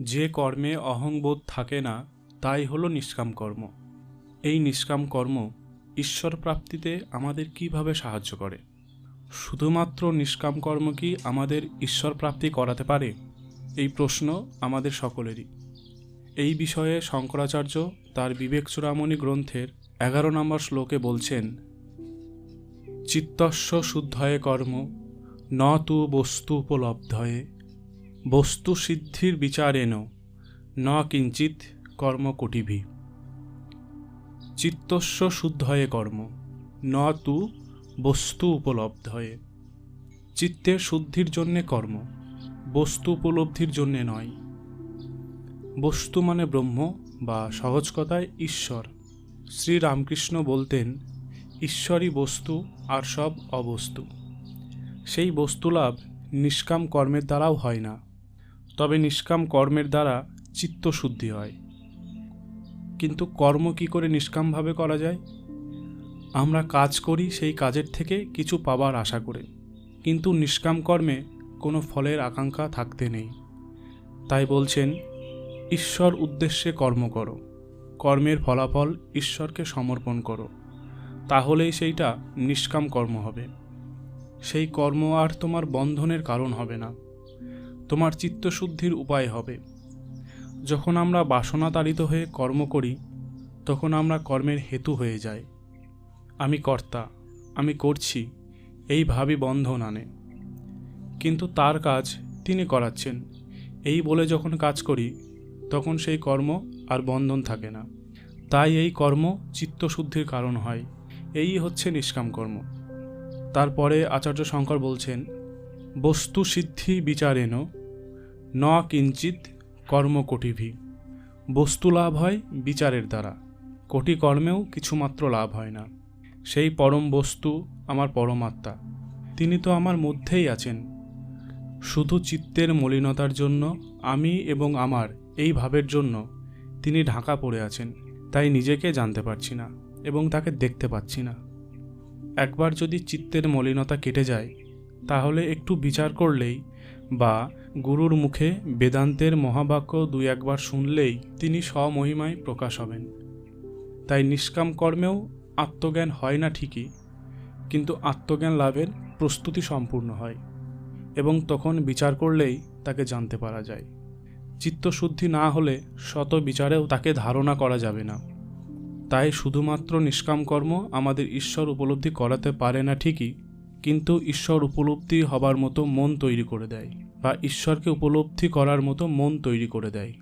যে কর্মে অহংবোধ থাকে না, তাই হলো নিষ্কাম কর্ম এই নিষ্কাম কর্ম ঈশ্বর প্রাপ্তিতে আমাদের কীভাবে সাহায্য করে? শুধুমাত্র নিষ্কাম কর্ম কি আমাদের ঈশ্বর প্রাপ্তি করাতে পারে? এই প্রশ্ন আমাদের সকলেরই। এই বিষয়ে শঙ্করাচার্য তার বিবেক চূড়ামণি গ্রন্থের এগারো নম্বর শ্লোকে বলছেন, চিত্তস্য শুদ্ধয়ে কর্ম, ন তু বস্তু উপলব্ধয়ে বস্তু সিদ্ধির বিচারেন ন কিঞ্চিত কর্ম কোটিভি চিত্তস্য শুদ্ধয়ে কর্ম, ন তু বস্তু উপলব্ধয়ে। চিত্তের শুদ্ধির জন্যে কর্ম, বস্তু উপলব্ধির জন্যে নয়। বস্তু মানে ব্রহ্ম বা সহজ কথায় ঈশ্বর। শ্রীরামকৃষ্ণ বলতেন, ঈশ্বরই বস্তু আর সব অবস্তু। সেই বস্তুলাভ নিষ্কাম কর্মের দ্বারাও হয় না। তবে নিষ্কাম কর্মের দ্বারা চিত্তশুদ্ধি হয়। কিন্তু কর্ম কি করে নিষ্কামভাবে করা যায়? আমরা কাজ করি সেই কাজের থেকে কিছু পাবার আশা করে। কিন্তু নিষ্কাম কর্মে কোনো ফলের আকাঙ্ক্ষা থাকতে নেই। তাই বলছেন, ঈশ্বর উদ্দেশ্যে কর্ম করো। কর্মের ফলাফল ঈশ্বরকে সমর্পণ করো। তাহলেই সেইটা নিষ্কাম কর্ম হবে। সেই কর্ম আর তোমার বন্ধনের কারণ হবে না। তোমার চিত্তশুদ্ধির উপায় হবে। যখন আমরা বাসনা তাড়িত হয়ে কর্ম করি, তখন আমরা কর্মের হেতু হয়ে যাই। আমি কর্তা, আমি করছি, এই ভাবি বন্ধন আনে। কিন্তু তার কাজ তিনি করাচ্ছেন। এই বলে যখন কাজ করি, তখন সেই কর্ম আর বন্ধন থাকে না। তাই এই কর্ম চিত্তশুদ্ধির কারণ হয়। এই হচ্ছে নিষ্কাম কর্ম। তারপরে আচার্য শঙ্কর বলছেন, বস্তু সিদ্ধি বিচারেন ন কিঞ্চিত কর্ম কোটিভি বস্তু লাভ হয় বিচারের দ্বারা। কোটি কর্মেও কিছুমাত্র লাভ হয় না। সেই পরম বস্তু আমার পরমাত্মা। তিনি তো আমার মধ্যেই আছেন। শুধু চিত্তের মলিনতার জন্য আমি এবং আমার এই ভাবের জন্য তিনি ঢাকা পড়ে আছেন। তাই নিজেকে জানতে পারছি না এবং তাকে দেখতে পাচ্ছি না। একবার যদি চিত্তের মলিনতা কেটে যায় তাহলে একটু বিচার করলেই বা গুরুর মুখে বেদান্তের মহাবাক্য দুই একবার শুনলেই তিনি স্বমহিমায় প্রকাশ হবেন। তাই নিষ্কাম কর্মেও আত্মজ্ঞান হয় না ঠিকই, কিন্তু আত্মজ্ঞান লাভের প্রস্তুতি সম্পূর্ণ হয় এবং তখন বিচার করলেই তাকে জানতে পারা যায়। চিত্তশুদ্ধি না হলে শত বিচারেও তাকে ধারণা করা যাবে না। তাই শুধুমাত্র নিষ্কাম কর্ম আমাদের ঈশ্বর উপলব্ধি করাতে পারে না ঠিকই কিন্তু ঈশ্বর উপলব্ধি হবার মতো মন তৈরি করে দেয়, বা ঈশ্বরকে উপলব্ধি করার মতো মন তৈরি করে দেয়।